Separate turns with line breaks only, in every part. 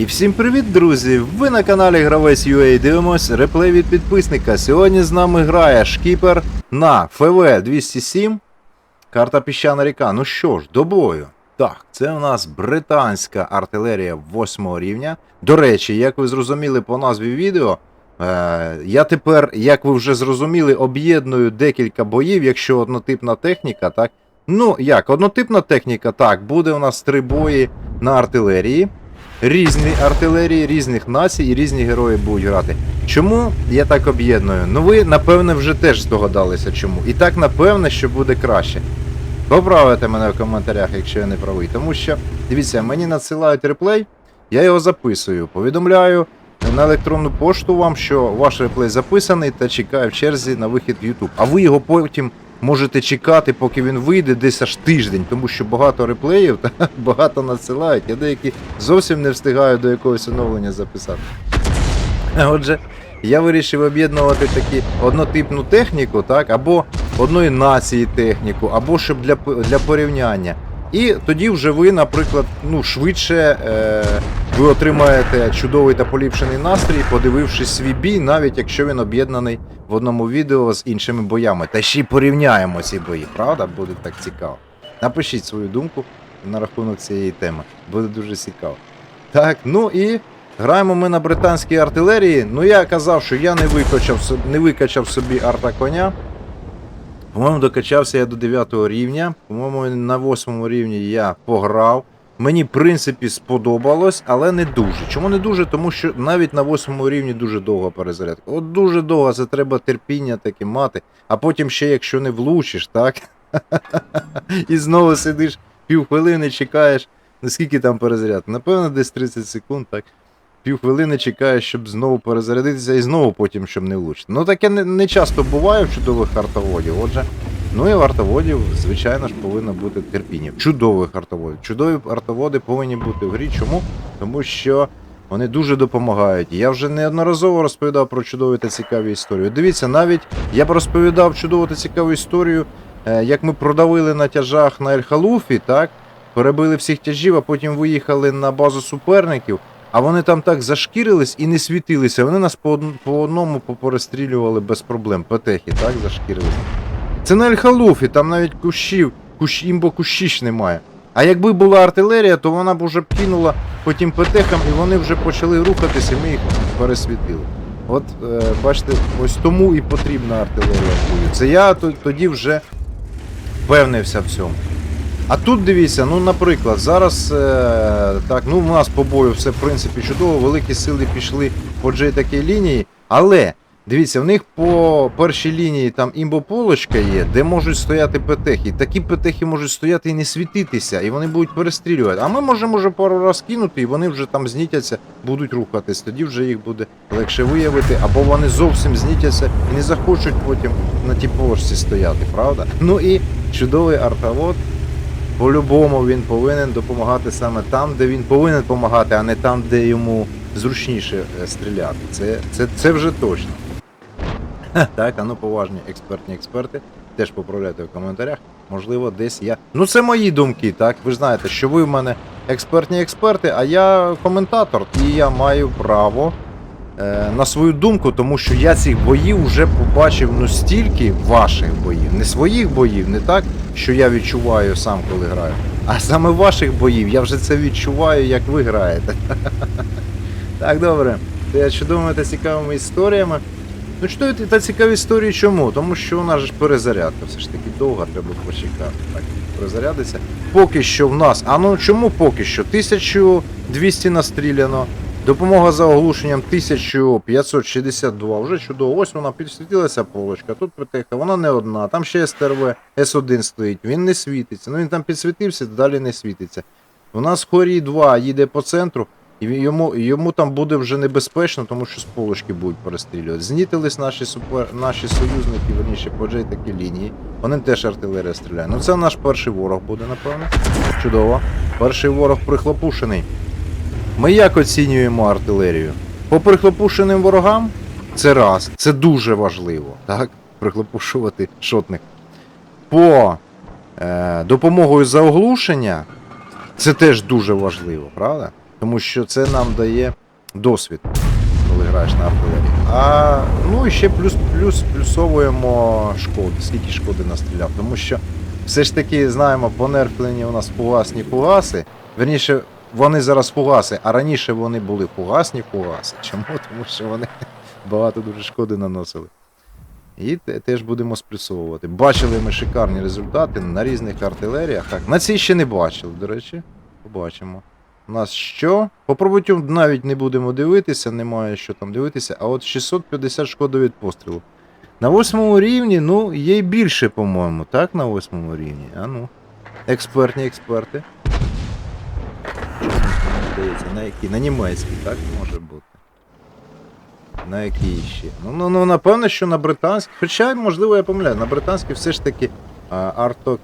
І всім привіт, друзі! Ви на каналі Гравець UA дивимось реплей від підписника. Сьогодні з нами грає шкіпер на ФВ 207. Карта Піщана ріка. Ну що ж, до бою. Так, це у нас британська артилерія 8 рівня. До речі, як ви зрозуміли по назві відео, е, я тепер, як ви вже зрозуміли, об'єдную декілька боїв, якщо однотипна техніка, так. Ну, як, однотипна техніка, так, буде у нас три бої на артилерії. Різні артилерії, різних націй і різні герої будуть грати. Чому я так об'єдную? Ну ви, напевне, вже теж здогадалися чому. І так, напевне, що буде краще. Поправите мене в коментарях, якщо я не правий. Тому що, дивіться, мені надсилають реплей, я його записую, повідомляю на електронну пошту вам, що ваш реплей записаний та чекає в черзі на вихід в YouTube. А ви його потім можете чекати, поки він вийде десь аж тиждень, тому що багато реплеїв та багато надсилають. Я деякі зовсім не встигаю до якогось оновлення записати. Отже, я вирішив об'єднувати такі однотипну техніку, так, або одної нації техніку, або щоб для, для порівняння. І тоді вже ви, наприклад, ну, швидше е, ви отримаєте чудовий та поліпшений настрій, подивившись свій бій, навіть якщо він об'єднаний в одному відео з іншими боями. Та ще й порівняємо ці бої, правда? Буде так цікаво. Напишіть свою думку на рахунок цієї теми. Буде дуже цікаво. Так, ну і граємо ми на британській артилерії. Ну я казав, що я не викачав, не викачав собі арта коня. По-моєму, докачався я до 9 рівня. По-моєму, на 8 рівні я пограв. Мені, в принципі, сподобалось, але не дуже. Чому не дуже? Тому що навіть на 8 рівні дуже довга перезарядка. От дуже довго, це треба терпіння таке мати. А потім ще, якщо не влучиш, так? І знову сидиш півхвилини, чекаєш. Наскільки там перезарядка? Напевно, десь 30 секунд, так. Півхвилини чекаєш, щоб знову перезарядитися і знову потім, щоб не влучити. Ну таке не, не часто буває в чудових артоводів. Отже, ну і в артоводів, звичайно ж, повинно бути терпіння. Чудових артоводів. Чудові артоводи повинні бути в грі. Чому? Тому що вони дуже допомагають. Я вже неодноразово розповідав про чудові та цікаві історії. Дивіться, навіть я б розповідав чудову та цікаву історію, е, як ми продавили на тяжах на Ель-Халуфі, так? Перебили всіх тяжів, а потім виїхали на базу суперників. А вони там так зашкірились і не світилися. Вони нас по, одному поперестрілювали без проблем. Петехи, так, зашкірились. Це на Ель-Халуфі, там навіть кущів, кущ, імбо кущіш немає. А якби була артилерія, то вона б уже кинула по тим петехам, і вони вже почали рухатися, і ми їх пересвітили. От, е, бачите, ось тому і потрібна артилерія. Це я тоді вже впевнився в цьому. А тут дивіться, ну, наприклад, зараз е, так, ну, у нас по бою все в принципі чудово, великі сили пішли по Джей лінії, але дивіться, в них по першій лінії там імбополочка є, де можуть стояти петехи. Такі петехи можуть стояти і не світитися, і вони будуть перестрілювати. А ми можемо вже пару раз кинути, і вони вже там знітяться, будуть рухатись. Тоді вже їх буде легше виявити, або вони зовсім знітяться і не захочуть потім на тій положці стояти, правда? Ну і чудовий артовод. По-любому він повинен допомагати саме там, де він повинен допомагати, а не там, де йому зручніше е, стріляти. Це, це, це вже точно. Так, а ну поважні експертні експерти. Теж поправляйте в коментарях. Можливо, десь я. Ну, це мої думки, так. Ви ж знаєте, що ви в мене експертні експерти, а я коментатор, і я маю право на свою думку, тому що я цих боїв вже побачив ну стільки ваших боїв, не своїх боїв, не так, що я відчуваю сам, коли граю, а саме ваших боїв. Я вже це відчуваю, як ви граєте. Так, добре. Це чудовими та цікавими історіями. Ну, чудові та цікаві історії чому? Тому що у нас ж перезарядка все ж таки довга, треба почекати. Так, перезарядиться. Поки що в нас. А ну чому поки що? 1200 настріляно. Допомога за оглушенням 1562. Вже чудово. Ось вона підсвітилася полочка. Тут притеха, вона не одна. Там ще СТРВ С1 стоїть. Він не світиться. Ну він там підсвітився, далі не світиться. У нас Хорі 2 їде по центру. І йому, йому там буде вже небезпечно, тому що з полочки будуть перестрілювати. Знітились наші супер, наші союзники, верніше по Джей такі лінії. Вони теж артилерія стріляє. Ну це наш перший ворог буде, напевно. Чудово. Перший ворог прихлопушений. Ми як оцінюємо артилерію? По прихлопушеним ворогам це раз. Це дуже важливо, так? Прихлопушувати шотних. По е, допомогою заоглушення це теж дуже важливо, правда? Тому що це нам дає досвід, коли граєш на артилерії. А ну і ще плюс плюс плюсовуємо шкоди, скільки шкоди настріляв. Тому що все ж таки знаємо, понерфлені у нас фугасні фугаси. Верніше, вони зараз фугаси, а раніше вони були фугасні фугаси. Чому? Тому що вони багато дуже шкоди наносили. І теж будемо сплюсовувати. Бачили ми шикарні результати на різних артилеріях. Так, на цій ще не бачили, до речі. Побачимо. У нас що? По пробуттю навіть не будемо дивитися, немає що там дивитися, а от 650 шкоди від пострілу. На восьмому рівні, ну, є й більше, по-моєму, так, на восьмому рівні. А ну. Експертні експерти. Здається, на якій? На німецькій, так може бути. На якій ще? Ну, ну, ну напевно, що на британській. Хоча, можливо, я помиляю, на британській все ж таки а, Арто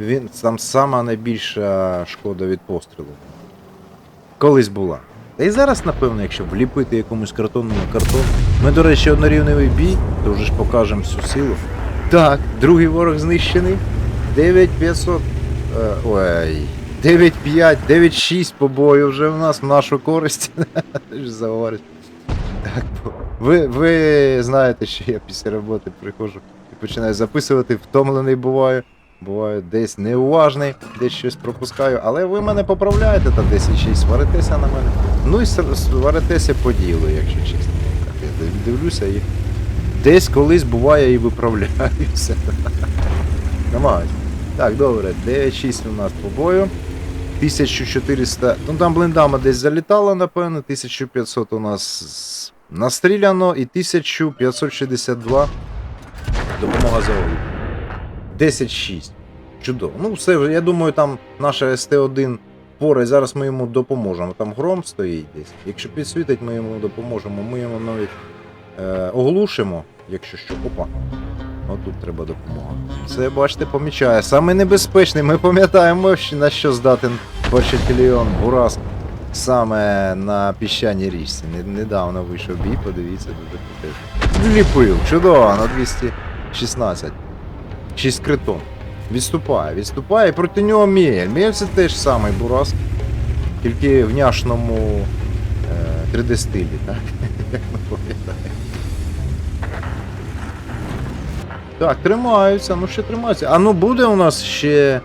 він там сама найбільша шкода від пострілу. Колись була. Та і зараз, напевно, якщо вліпити якомусь картонному картон. Ми, до речі, однорівневий бій, то вже ж покажемо всю силу. Так, другий ворог знищений. 9500. Е, ой. 9-5, 9-6 по бою вже в нас в нашу користь. Заговориш. Так, ви, ви знаєте, що я після роботи приходжу і починаю записувати, втомлений буваю. Буваю десь неуважний, десь щось пропускаю, але ви мене поправляєте там десь і ще й сваритеся на мене. Ну і сваритеся по ділу, якщо чесно. Я дивлюся і десь колись буває і виправляюся. Намагаюсь. Так, добре, 9-6 у нас по бою. 1400. Ну там блиндама десь залітала, напевно. 1500 у нас настріляно і 1562 допомога за огляд. 10-6. Чудово. Ну, все, я думаю, там наша СТ-1 поруч, зараз ми йому допоможемо. Там гром стоїть десь. Якщо підсвітить, ми йому допоможемо. Ми йому навіть е, оглушимо, якщо що. Опа. Отут треба допомога. Це, бачите, помічає. Саме небезпечний, ми пам'ятаємо, на що здатен Борчетільйон Бурас саме на піщаній річці. Недавно вийшов бій, подивіться, дуже потужно. Вліпив, чудово, на 216. 6 критон. Відступає, відступає, і проти нього Мєль. Мєль це теж самий Бурас, тільки в няшному е, 3D стилі, так? Як ми. Так, тримаються, ну ще тримаються. А ну буде у нас ще е,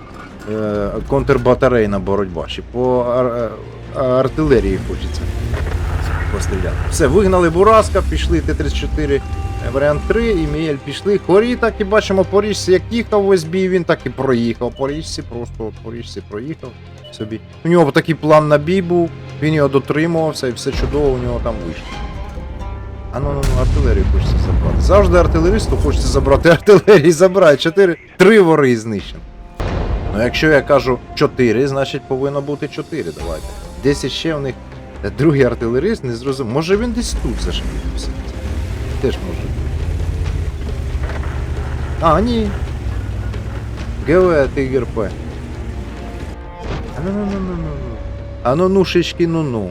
контрбатарейна боротьба. Ще по ар- е, артилерії хочеться постріляти. Все, вигнали Бураска, пішли Т-34 е, варіант 3, і Мієль пішли. Хорі, так і бачимо, по річці, як їхав весь бій, він так і проїхав. По річці, просто по річці проїхав собі. У нього такий план на бій був, він його дотримувався і все чудово у нього там вийшло. А ну, ну, ну, артилерію хочеться забрати. Завжди артилеристу хочеться забрати артилерії, забирай. Чотири, три вори знищено. Ну якщо я кажу 4, значить повинно бути 4, давайте. 10 ще в них. Другий артилерист не зрозумів. Може він десь тут зашкідився. Теж може бути. А, ні. ГВ Тигр П. А ну ну ну ну ну ну. А ну нушечки ну ну.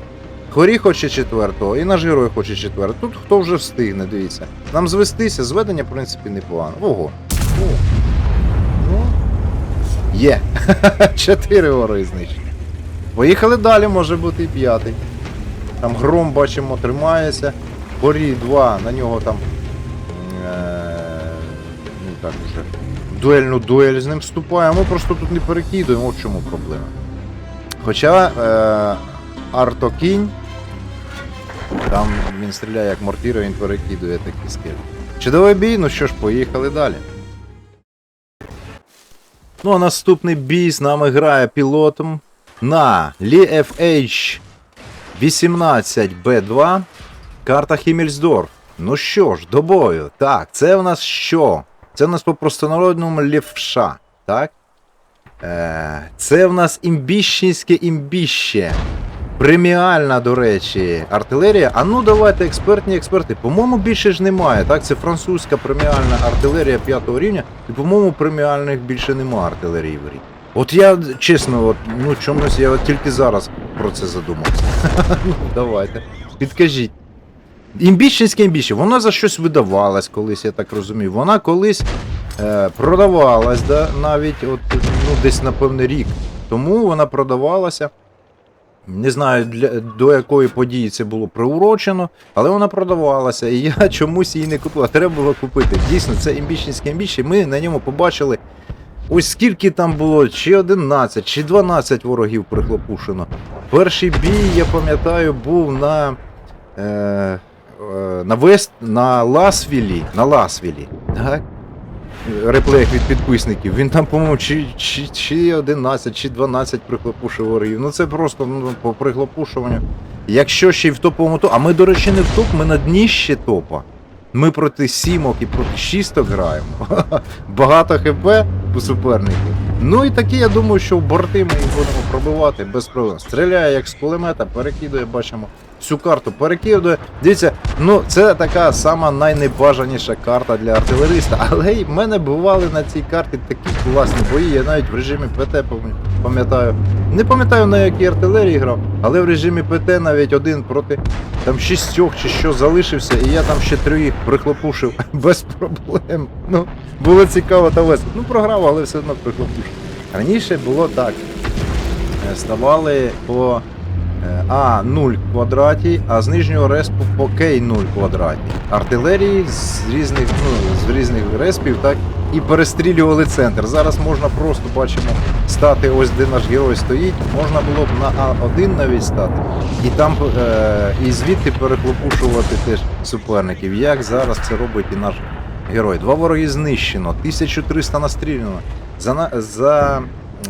Хорі хоче четвертого, і наш герой хоче четвертого. Тут хто вже встигне, дивіться. Нам звестися, зведення, в принципі, непогано. Ого. О. Є. Чотири ори знищені. Поїхали далі, може бути і п'ятий. Там гром бачимо, тримається. Хорі 2, на нього там. Е- ну так вже. Дуельну дуель з ним вступає, ми просто тут не перекидуємо, в чому проблема. Хоча е- Артокінь, там він стріляє як мортіра, він перекидує такі скелі. Чудовий бій, ну що ж, поїхали далі. Ну а наступний бій з нами грає пілотом на Лі FH 18B2. Карта Хіммельсдорф. Ну що ж, до бою. Так, це в нас що? Це в нас по простонародному лівша, так? Е, це в нас імбіщенське імбіще. Преміальна, до речі, артилерія. А ну давайте, експертні експерти. По-моєму, більше ж немає. Так, це французька преміальна артилерія 5 рівня. І, по-моєму, преміальних більше немає артилерії в рі. От я, чесно, от, ну чомусь я от тільки зараз про це задумався. ну, давайте. Підкажіть. Імбіщенське імбіще, вона за щось видавалась колись, я так розумію. Вона колись е, продавалась, да, навіть от, ну, десь, напевне, рік. Тому вона продавалася. Не знаю, для, до якої події це було приурочено, але вона продавалася, і я чомусь її не купив. Треба було купити. Дійсно, це імбічницький імбіч, ми на ньому побачили. Ось скільки там було, чи 11, чи 12 ворогів прихлопушено. Перший бій, я пам'ятаю, був на. Е, е, на Вест, на Ласвілі, на Ласвілі, так? Реплеях від підписників. Він там, по-моєму, чи, чи, чи 11, чи 12 прихлопушив ворогів. Ну це просто ну, по прихлопушуванню. Якщо ще й в топовому топі. А ми, до речі, не в топ, ми на дні ще топа. Ми проти сімок і проти шісток граємо. Багато хп у суперників. Ну і такі, я думаю, що в борти ми їх будемо пробивати без проблем. Стріляє як з кулемета, перекидує, бачимо. Всю карту перекидує. Дивіться, ну це така сама найнебажаніша карта для артилериста. Але й в мене бували на цій карті такі класні бої. Я навіть в режимі ПТ пам'ятаю. Не пам'ятаю на якій артилерії грав, але в режимі ПТ навіть один проти там шістьох чи що залишився, і я там ще трьох прихлопушив без проблем. Ну, було цікаво та весело. Ну, програв, але все одно прихлопушив. Раніше було так. Е, Ставали по е, А0 квадраті, а з нижнього респу по К0 квадраті. Артилерії з різних, ну, з різних респів, так, і перестрілювали центр. Зараз можна просто бачимо стати ось де наш герой стоїть. Можна було б на А1 навіть стати. І там е, і звідти перехлопушувати теж суперників. Як зараз це робить і наш герой. Два вороги знищено, 1300 настріляно. За, за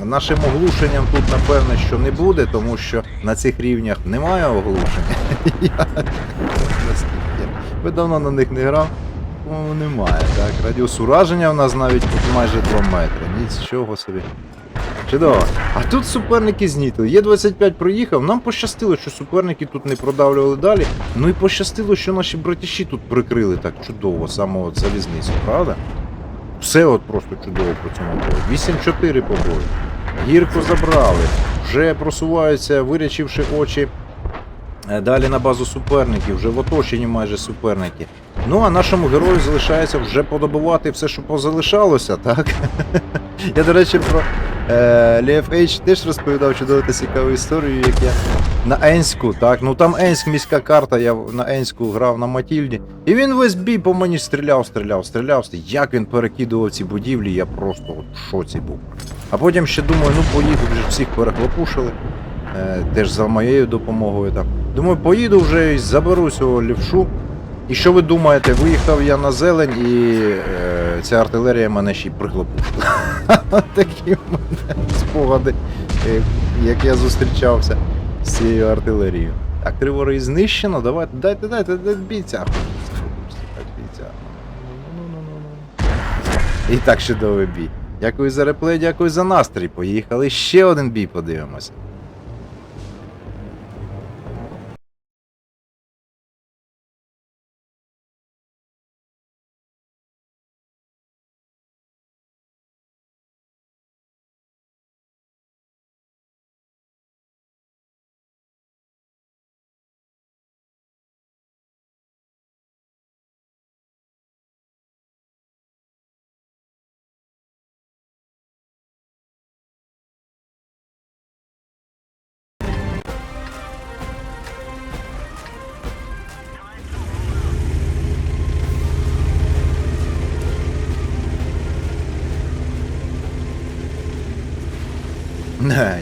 нашим оглушенням тут напевне, що не буде, тому що на цих рівнях немає оглушення. Я- Ви давно на них не грав? По-моєму, немає. Так, радіус ураження в нас навіть тут майже 2 метри. Нічого собі. Чудово. А тут суперники знітили. Є 25 проїхав. Нам пощастило, що суперники тут не продавлювали далі. Ну і пощастило, що наші братіші тут прикрили так чудово, саме от залізницю, правда? Все от просто чудово по цьому бою. 8-4 по бою. Гірку забрали. Вже просуваються, вирячивши очі. е, Далі на базу суперників, вже в оточенні майже суперники. Ну а нашому герою залишається вже подобувати все, що позалишалося, так? Я, до речі, про е, Лєв Ейч теж розповідав чудову та цікаву історію, як я на Енську, так? Ну там Енськ міська карта, я на Енську грав на Матільді. І він весь бій по мені стріляв, стріляв, стріляв. Як він перекидував ці будівлі, я просто от в шоці був. А потім ще думаю, ну поїду, вже всіх перехлопушили. Е, теж за моєю допомогою там. Думаю, поїду вже і заберу цього лівшу. І що ви думаєте, виїхав я на зелень і е, ця артилерія мене ще й прихлопушила. Такі в мене спогади, е, як я зустрічався з цією артилерією. Так, три знищено, давайте, дайте, дайте, дайте бійця. І так чудовий бій. Дякую за реплей, дякую за настрій. Поїхали ще один бій подивимося.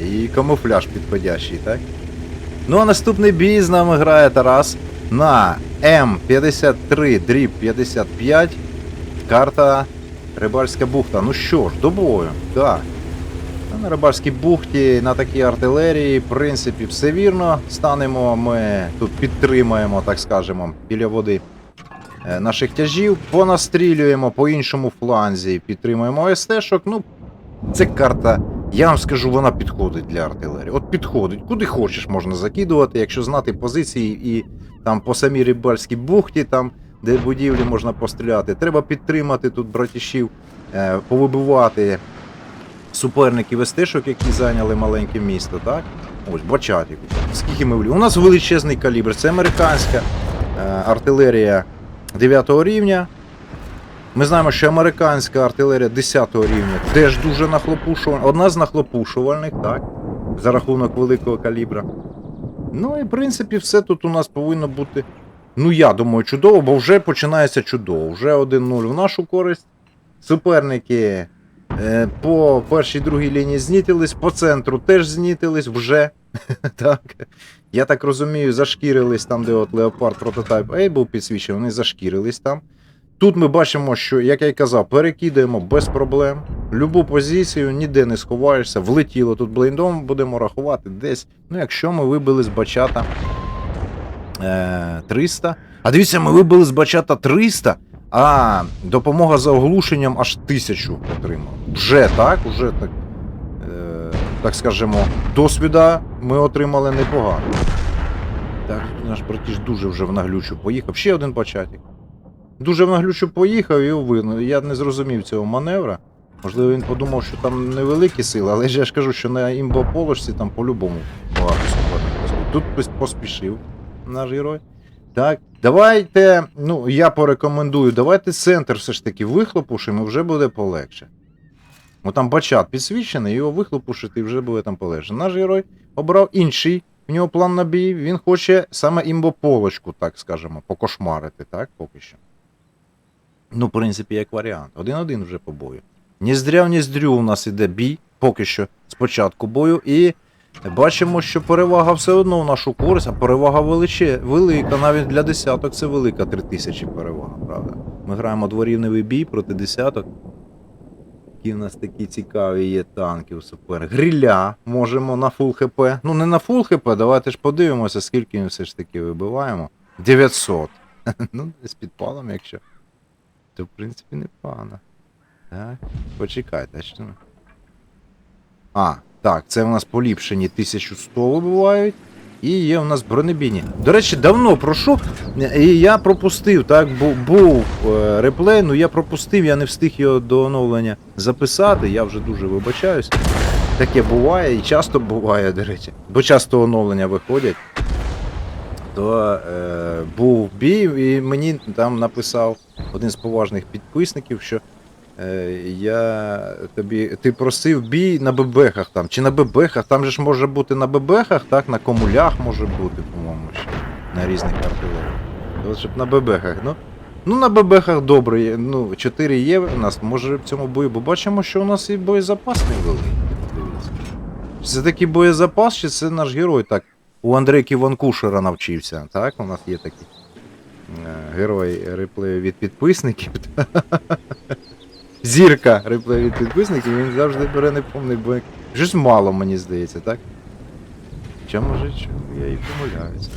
І камуфляж підходящий, так? Ну а наступний бій з нами грає Тарас на М53 дріб 55. Карта Рибальська бухта. Ну що ж, до бою. Так. На Рибальській бухті, на такій артилерії, в принципі, все вірно. Станемо, ми тут підтримаємо, так скажемо, біля води е, наших тяжів, понастрілюємо по іншому фланзі, підтримуємо СТ-шок. Ну, це карта я вам скажу, вона підходить для артилерії. От підходить. Куди хочеш можна закидувати, якщо знати позиції і там по самій рибальській бухті, там, де будівлі можна постріляти. Треба підтримати тут братішів, е, повибивати суперників СТ-шок, які зайняли маленьке місто, так? Ось, бачати. Скільки ми влі. У нас величезний калібр. Це американська е, артилерія 9 рівня. Ми знаємо, що американська артилерія 10 рівня теж дуже нахлопушувальна. Одна з нахлопушувальних, так? За рахунок великого калібра. Ну і в принципі все тут у нас повинно бути. Ну, я думаю, чудово, бо вже починається чудово. Вже 1-0 в нашу користь. Суперники е, по першій другій лінії знітились, по центру теж знітились вже. так. Я так розумію, зашкірились там, де от Leopard Prototype A був підсвічений, вони зашкірились там. Тут ми бачимо, що, як я й казав, перекидаємо без проблем. Любу позицію, ніде не сховаєшся, влетіло тут блейндом, будемо рахувати десь. Ну, якщо ми вибили з бачата е, 300. А дивіться, ми вибили з бачата 300, а допомога за оглушенням аж 1000 отримав. Вже так, вже так. Е, так скажемо, досвіда ми отримали непогано. Так, наш братіж дуже вже в наглючу поїхав. Ще один бачатик. Дуже в наглючу поїхав і увину. Я не зрозумів цього маневра. Можливо, він подумав, що там невеликі сили, але я ж кажу, що на імбоположці там по-любому багато суперників. Тут пос- поспішив наш герой. Так, давайте, ну, я порекомендую, давайте центр все ж таки вихлопушимо, вже буде полегше. Бо там бачат підсвічений, його вихлопушити і вже буде там полегше. Наш герой обрав інший, в нього план на бій, він хоче саме імбополочку, так скажемо, покошмарити, так, поки що. Ну, в принципі, як варіант. Один-один вже по бою. Ні здря, ні здрю у нас іде бій, поки що з початку бою, і бачимо, що перевага все одно в нашу користь, а перевага величе, велика, навіть для десяток це велика 3000 перевага, правда? Ми граємо дворівневий бій проти десяток. Які в нас такі цікаві є танки у супер. Гриля можемо на фул хп. Ну, не на фул хп, давайте ж подивимося, скільки ми все ж таки вибиваємо. 900. ну, з підпалом, якщо. То, в принципі, непогано. Так, почекайте, що. ми? А, так, це у нас поліпшені 1100 вибивають. І є у нас бронебійні. До речі, давно пройшов, і я пропустив, так, бу- був е, реплей, ну я пропустив, я не встиг його до оновлення записати, я вже дуже вибачаюсь. Таке буває і часто буває, до речі. Бо часто оновлення виходять. То е, був бій, і мені там написав один з поважних підписників, що е, я тобі. Ти просив бій на бебехах там. Чи на бебехах? Там же ж може бути на бебехах, так, на комулях може бути, по-моєму, ще. На різних артилеріях. От щоб на бебехах, ну. Ну, на бебехах добре, ну, 4 є у нас, може в цьому бою, бо бачимо, що у нас і боєзапас невеликий. Це такий боєзапас, чи це наш герой так? У Андрейки Ванкушера навчився, так? У нас є такий е, герой реплею від підписників. Зірка реплею від підписників, він завжди бере неповний бой. Щось мало, мені здається, так? Хоча може, що я і помиляюся.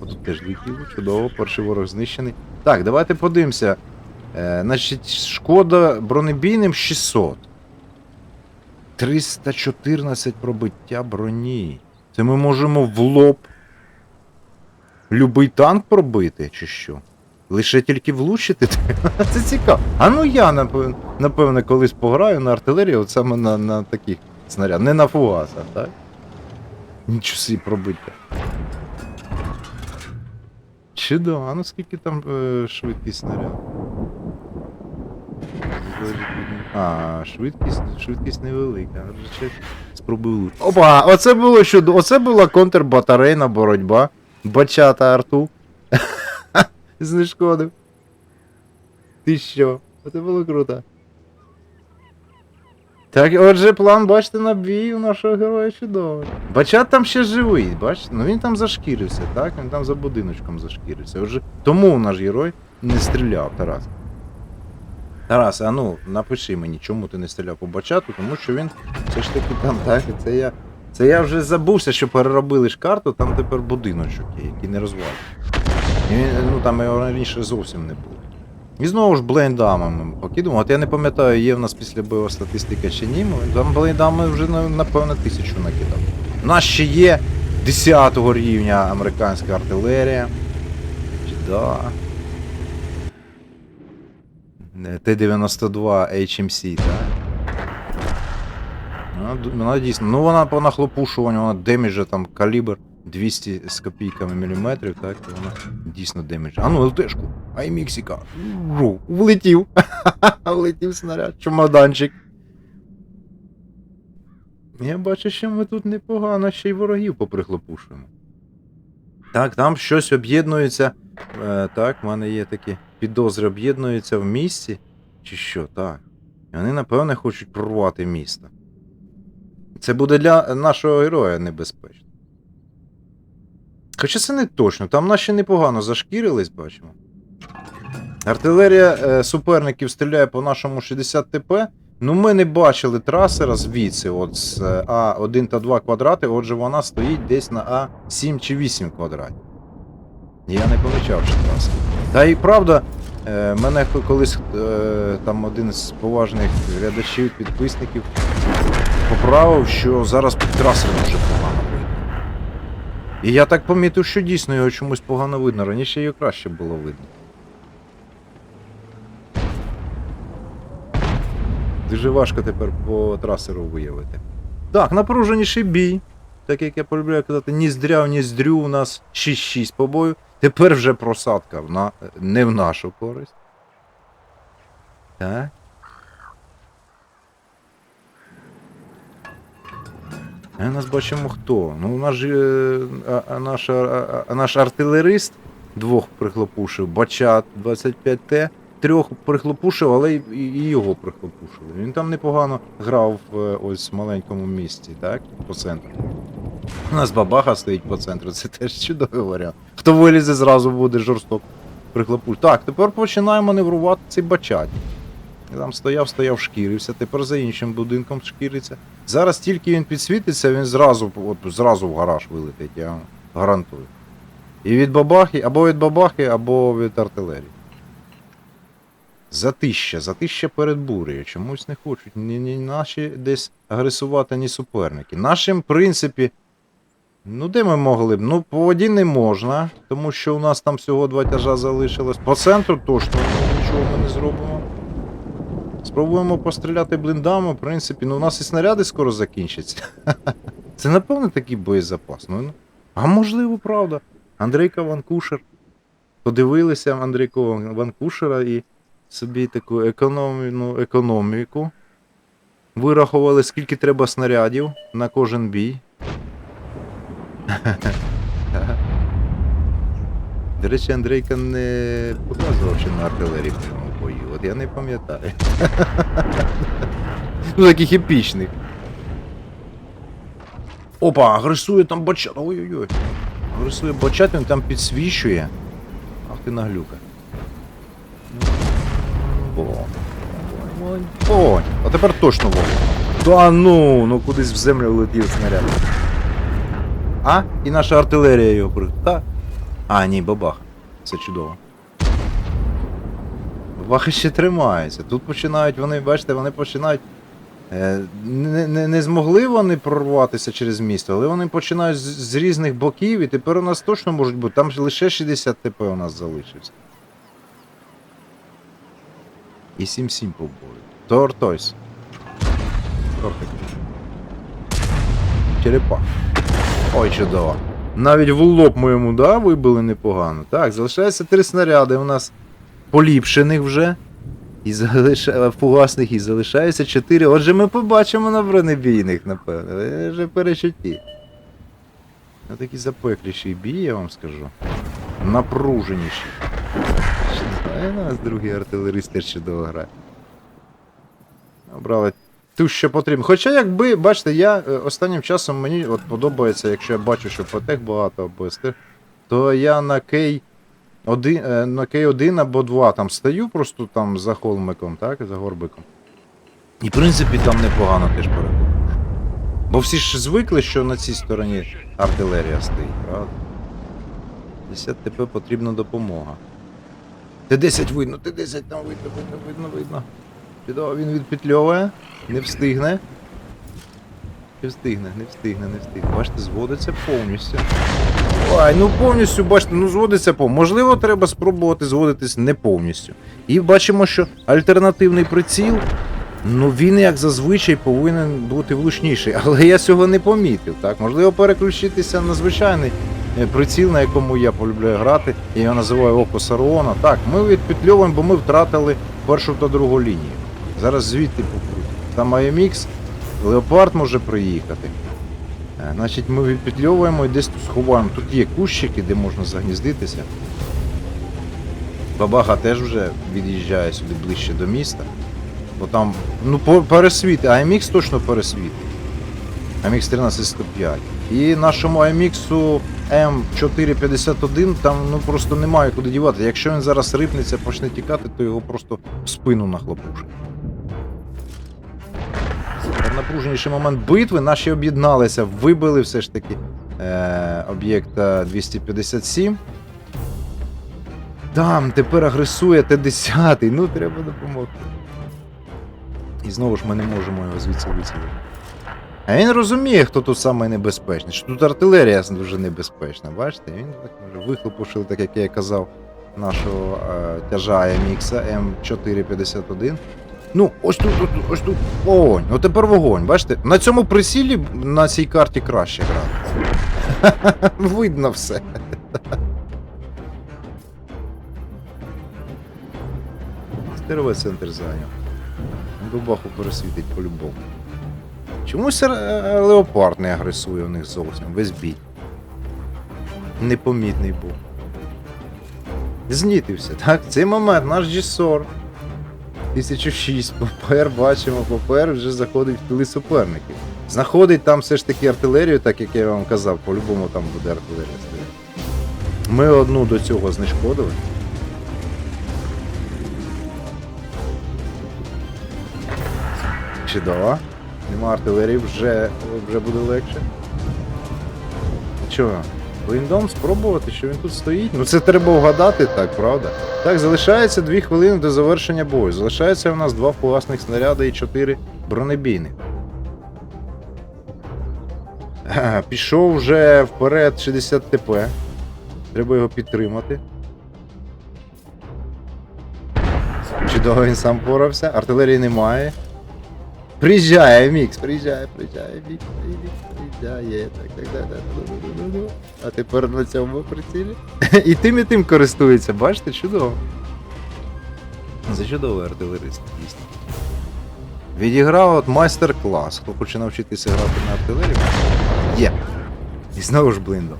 Отут теж летіло, чудово, перший ворог знищений. Так, давайте подивимося. Е, значить, шкода бронебійним 600. 314 пробиття броні. Це ми можемо в лоб любий танк пробити, чи що? Лише тільки влучити? Це цікаво. А ну я, напевне, колись пограю на артилерії, от саме на, на таких снарядах. Не на фугасах, так? Нічого собі пробиття. Чудово, а ну скільки там е, швидкість снаряду? А, швидкість, швидкість невелика. Спробую. лучше. Опа, оце було чудо. Оце була контрбатарейна боротьба. Бачата арту. Знешкодив. Ти що? Оце було круто. Так, отже, план, бачите, на бій у нашого героя чудовий. Бачат там ще живий, бачите? Ну він там зашкірився, так? Він там за будиночком зашкірився. Отже, тому наш герой не стріляв, Тарас. Тарас, а ну напиши мені, чому ти не стріляв по бачату, тому що він все ж таки там, так, це я. Це я вже забувся, що переробили ж карту, там тепер будиночок є, який не розвалює. Ну там його раніше зовсім не було. І знову ж блейндамами покидемо. От я не пам'ятаю, є в нас після бойова статистика чи ні, там блейндами вже напевно тисячу накидав. У нас ще є 10 рівня американська артилерія. Чи да. Не, Т-92 HMC, так? Вона, вона дійсно. Ну вона по нахлопушуванню, вона деміджа там калібр 200 з копійками міліметрів, так? то Вона дійсно демідж. А ну ЛТшку. Ай Мексика. Ру, влетів. Влетів снаряд. Чемоданчик. Я бачу, що ми тут непогано ще й ворогів поприхлопушуємо. Так, там щось об'єднується. Е, так, в мене є такі підозри, об'єднуються в місті. Чи що, так. І вони, напевне, хочуть прорвати місто. Це буде для нашого героя небезпечно. Хоча це не точно, там наші непогано зашкірились, бачимо. Артилерія е, суперників стріляє по нашому 60 ТП. Ну, ми не бачили трасера звідси, от з е, А1 та 2 квадрати, отже, вона стоїть десь на А7 чи 8 квадратів. Я не помічав, що траса. Та і правда, е, мене колись е, там один з поважних глядачів, підписників поправив, що зараз під трасер дуже погано видно. І я так помітив, що дійсно його чомусь погано видно. Раніше його краще було видно. Дуже важко тепер по трасеру виявити. Так, напруженіший бій. Так як я полюбляю казати, ніздря в ніздрю у нас 6-6 по бою. Тепер вже просадка в на... не в нашу користь. Так. А нас бачимо хто. Ну, же е, а, а наш, а, а наш артилерист двох прихлопушив, Бачат 25Т, трьох прихлопушив, але і його прихлопушили. Він там непогано грав в ось маленькому місті, так? По центру. У нас бабаха стоїть по центру, це теж чудовий варіант. Хто вилізе, зразу буде жорстоко прихлопуш. Так, тепер починає маневрувати цей бачат. Там стояв, стояв, шкірився, тепер за іншим будинком шкіриться. Зараз тільки він підсвітиться, він зразу, от, зразу в гараж вилетить, я вам гарантую. І від бабахи, або від бабахи, або від артилерії. Затища, затища перед бурею. Чомусь не хочуть ні, ні наші десь агресувати, ні суперники. Нашим, в принципі, ну де ми могли б? Ну, по воді не можна, тому що у нас там всього два тяжа залишилось. По центру точно нічого ми не зробимо. Спробуємо постріляти блиндами, в принципі, ну у нас і снаряди скоро закінчаться. Це напевно такий боєзапас. Ну, ну, а можливо, правда. Андрейка Ванкушер. Подивилися Андрійка Ванкушера і собі таку економіну, економіку. Вирахували, скільки треба снарядів на кожен бій. До речі, Андрейка не показував, що на артилерії в прямому бою. От я не пам'ятаю. ну, таких епічних. Опа, агресує там бачат. Ой-ой-ой. Агресує бачат, він там підсвічує. Ах ти наглюка. Вогонь. Вогонь. А тепер точно вогонь. Та ну, ну кудись в землю летів снаряд. А? І наша артилерія його при. Та. А, ні, бабах. Це чудово. Бабахи ще тримаються. Тут починають вони, бачите, вони починають. Е, не, не, не змогли вони прорватися через місто, але вони починають з, з різних боків, і тепер у нас точно можуть бути. Там лише 60 ТП у нас залишився. І 7-7 по. Тортойс. Тортик. Черепах. Ой, чудово. Навіть в лоб ми йому, да, вибили непогано. Так, залишається три снаряди у нас поліпшених вже. І залиша... фугасних і залишається 4. Отже, ми побачимо на бронебійних, напевно. Це вже перечутті. Ну такий запекліший бій, я вам скажу. Напруженіший. Ще не знаю, у нас другий артилерист теж чудово грає. Обрали ту, що потрібно. Хоча, якби, бачите, я е, останнім часом мені от подобається, якщо я бачу, що ПТЕХ багато або СТ, то я на Кей. Один, е, на К1 або 2 там стою просто там за холмиком, так, за горбиком. І в принципі там непогано теж перекупиш. Бо всі ж звикли, що на цій стороні артилерія стоїть, правда? 10 ТП потрібна допомога. Т10 видно, Т10 там видно, видно, видно, видно. Чудово, він відпетльовує, не встигне. Не встигне, не встигне, не встигне. Бачите, зводиться повністю. Ой, ну повністю, бачите, ну зводиться по. Можливо, треба спробувати зводитись не повністю. І бачимо, що альтернативний приціл, ну він як зазвичай повинен бути влучніший. Але я цього не помітив. так. Можливо, переключитися на звичайний приціл, на якому я полюбляю грати. Я його називаю Око Сарона. Так, ми відпетльовуємо, бо ми втратили першу та другу лінію. Зараз звідти покрутимо. Там AMX, Леопард може приїхати. Е, Значить, ми відпетльовуємо і десь тут сховаємо. Тут є кущики, де можна загніздитися. Бабага теж вже від'їжджає сюди ближче до міста. Бо там, ну, пересвіти, AMX точно пересвіти. AMX 1305. І нашому AMX М451 там ну просто немає куди дівати. Якщо він зараз рипнеться, почне тікати, то його просто в спину нахлопушить. Найнапруженіший момент битви наші об'єдналися, вибили все ж таки е, об'єкта 257. Там тепер агресує Т-10, ну треба допомогти. І знову ж ми не можемо його звідси вицілити. А він розуміє, хто тут саме небезпечний, що тут артилерія дуже небезпечна. Бачите, він так може вихлопушили, так як я казав, нашого е, тяжа MX М451. Ну, ось тут, ось тут, ось тут вогонь. Ну тепер вогонь. Бачите? На цьому присілі на цій карті краще грати. Видно все. Стеровий центр зайняв. Бабаху пересвітить по-любому. Чомусь е, леопард не агресує у них зовсім, весь бій. Непомітний був. Знітився, так? Цей момент наш G-SOR 1006 ППР бачимо, ППР вже заходить в тили суперників. Знаходить там все ж таки артилерію, так як я вам казав, по-любому там буде артилерія стояти. Ми одну до цього знешкодили. Чудово. Нема артилерії, вже, вже буде легше. Чого? Бліндом спробувати, що він тут стоїть. Ну це треба вгадати так, правда? Так, залишається 2 хвилини до завершення бою. Залишається у нас два фугасних снаряди і 4 бронебійних. Пішов вже вперед 60 ТП. Треба його підтримати. Чудово він сам порався, артилерії немає. Приїжджає Мікс, приїжджає, приїжджає, Мікс, приїжджає. Так, так, так, так. А тепер на цьому прицілі. І тим і тим користується, бачите, чудово. Це чудовий артилерист, дійсно. Відіграв от майстер-клас. Хто хоче навчитися грати на артилерії, є. І знову ж блиндом.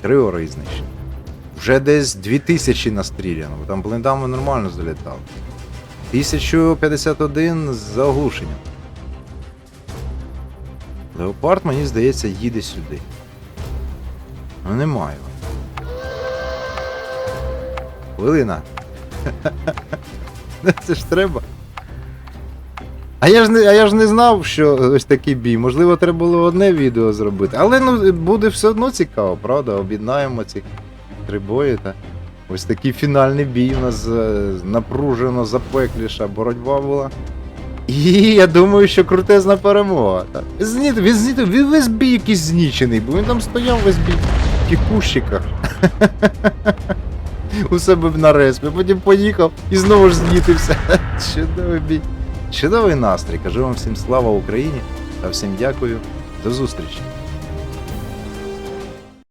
Три ори. Вже десь 2000 настріляно, там блиндами нормально залітав. 1051 з заглушенням. Леопард, мені здається, їде сюди. Ну немає. Хвилина. Це ж треба. А я ж не, а я ж не знав, що ось такий бій. Можливо, треба було одне відео зробити. Але ну буде все одно цікаво, правда? Об'єднаємо ці три бої та. Ось такий фінальний бій у нас е, напружено, запекліша боротьба була. І я думаю, що крутезна перемога. Зніт, він, зніт, він весь бій якийсь знічений, бо він там стояв весь бій в тих кущиках. У себе на респі, потім поїхав і знову ж знітився. Чудовий бій. Чудовий настрій. Кажу вам всім слава Україні та всім дякую. До зустрічі.